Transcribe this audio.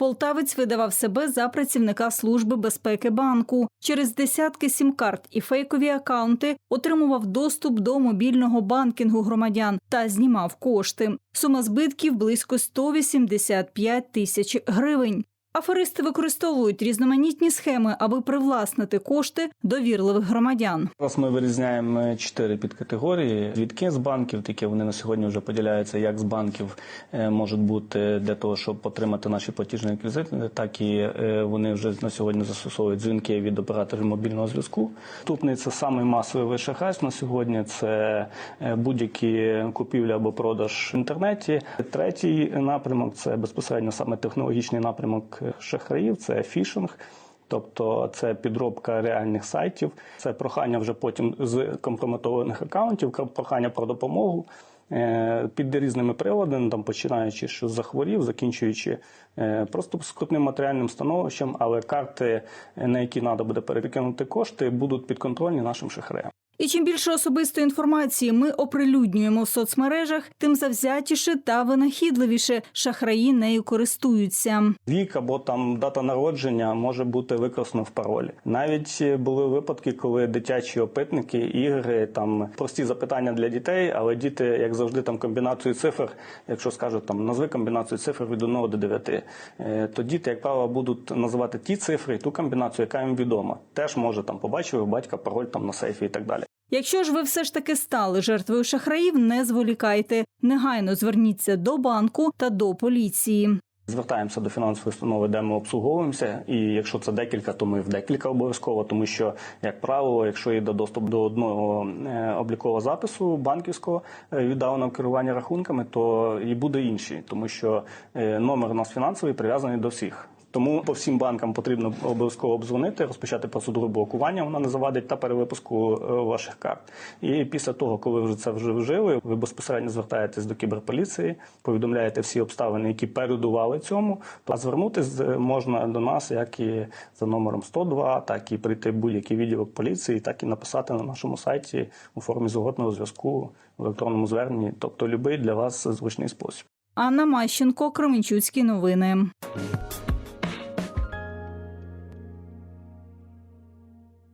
Полтавець видавав себе за працівника служби безпеки банку. Через десятки сім-карт і фейкові акаунти отримував доступ до мобільного банкінгу громадян та знімав кошти. Сума збитків близько 185 тисяч гривень. Аферисти використовують різноманітні схеми, аби привласнити кошти довірливих громадян. Зараз ми вирізняємо чотири підкатегорії. Звідки з банків, такі вони на сьогодні вже поділяються, як з банків е, можуть бути для того, щоб отримати наші платіжні реквізити, так і е, вони вже на сьогодні застосовують дзвінки від операторів мобільного зв'язку. Наступний це самий масовий вид шахрайств на сьогодні. Це е, будь-які купівлі або продаж в інтернеті. Третій напрямок це безпосередньо саме технологічний напрямок шахраїв, це фішинг. Тобто це підробка реальних сайтів, це прохання вже потім з компрометованих акаунтів, прохання про допомогу е, під різними приладами, там починаючи що захворів, закінчуючи е, просто скрутним матеріальним становищем, але карти, на які треба буде перекинути кошти, будуть підконтрольні нашим шахраям. І чим більше особистої інформації ми оприлюднюємо в соцмережах, тим завзятіше та винахідливіше шахраї нею користуються. Вік або там дата народження може бути використано в паролі. Навіть були випадки, коли дитячі опитники, ігри, там прості запитання для дітей, але діти, як завжди, там комбінацію цифр, якщо скажуть там назви комбінацію цифр від 1 до 9, е, то діти, як правило, будуть називати ті цифри, ту комбінацію, яка їм відома. Теж може там побачив батька пароль там на сейфі і так далі. Якщо ж ви все ж таки стали жертвою шахраїв, не зволікайте. Негайно зверніться до банку та до поліції. Звертаємося до фінансової установи, де ми обслуговуємося, і якщо це декілька, то ми в декілька обов'язково, тому що, як правило, якщо йде доступ до одного е, облікового запису банківського е, віддаленого керування рахунками, то і буде інший, тому що е, номер у нас фінансовий прив'язаний до всіх. Тому по всім банкам потрібно обов'язково обдзвонити, розпочати процедуру блокування, вона не завадить та перевипуску е, ваших карт. І після того, коли вже це вже вжили, ви безпосередньо звертаєтесь до кіберполіції, повідомляєте всі обставини, які передували цьому. То звернутися можна до нас як і за номером 102, так і прийти в будь-який відділок поліції, так і написати на нашому сайті у формі згодного зв'язку в електронному зверненні, тобто будь-який для вас зручний спосіб. Анна Мащенко, Кременчуцькі новини.